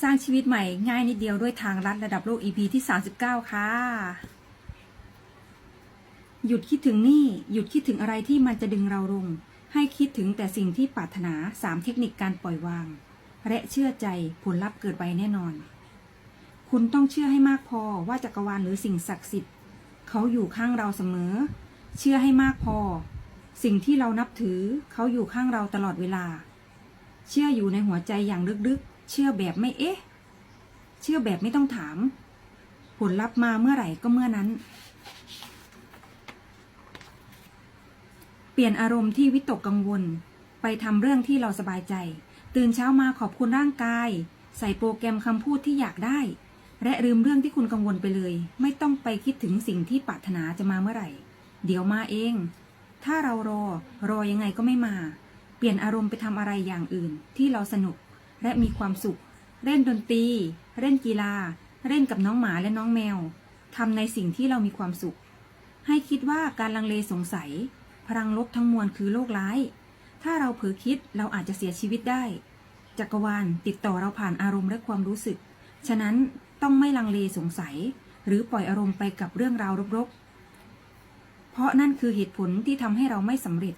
สร้างชีวิตใหม่ง่ายนิดเดียวด้วยทางลัดระดับโลก EP ที่ 39 ค่ะ หยุดคิดถึงนี่ หยุดคิดถึงอะไรที่มันจะดึงเราลง ให้คิดถึงแต่สิ่งที่ปรารถนา 3 เทคนิคการปล่อยวาง และเชื่อใจผลลัพธ์เกิดไวแน่นอน คุณต้องเชื่อให้มากพอว่าจักรวาลหรือสิ่งศักดิ์สิทธิ์ เขาอยู่ข้างเราเสมอ เชื่อให้มากพอ สิ่งที่เรานับถือเขาอยู่ข้างเราตลอดเวลา เชื่ออยู่ในหัวใจอย่างลึกๆ เชื่อแบบไม่เอ๊ะ เชื่อแบบไม่ต้องถาม ผลลัพธ์มาเมื่อไหร่ก็เมื่อนั้น เปลี่ยนอารมณ์ที่วิตกกังวล ไปทำเรื่องที่เราสบายใจ ตื่นเช้ามาขอบคุณร่างกาย ใส่โปรแกรมคำพูดที่อยากได้ และลืมเรื่องที่คุณกังวลไปเลย ไม่ต้องไปคิดถึงสิ่งที่ปรารถนาจะมาเมื่อไหร่ เดี๋ยวมาเอง ถ้าเรารอ รอยังไงก็ไม่มา เปลี่ยนอารมณ์ไปทำอะไรอย่างอื่นที่เราสนุก และมีความสุข เล่นดนตรี เล่นกีฬา เล่นกับน้องหมาและน้องแมวทำในสิ่งที่เรามีความสุข ให้คิดว่าการลังเลสงสัย พลังลบทั้งมวลคือโรคร้าย ถ้าเราเผลอคิดเราอาจจะเสียชีวิตได้ จักรวาลติดต่อเราผ่านอารมณ์และความรู้สึก ฉะนั้นต้องไม่ลังเลสงสัย หรือปล่อยอารมณ์ไปกับเรื่องราวรบๆเพราะนั่นคือเหตุผลที่ทำให้เราไม่สำเร็จ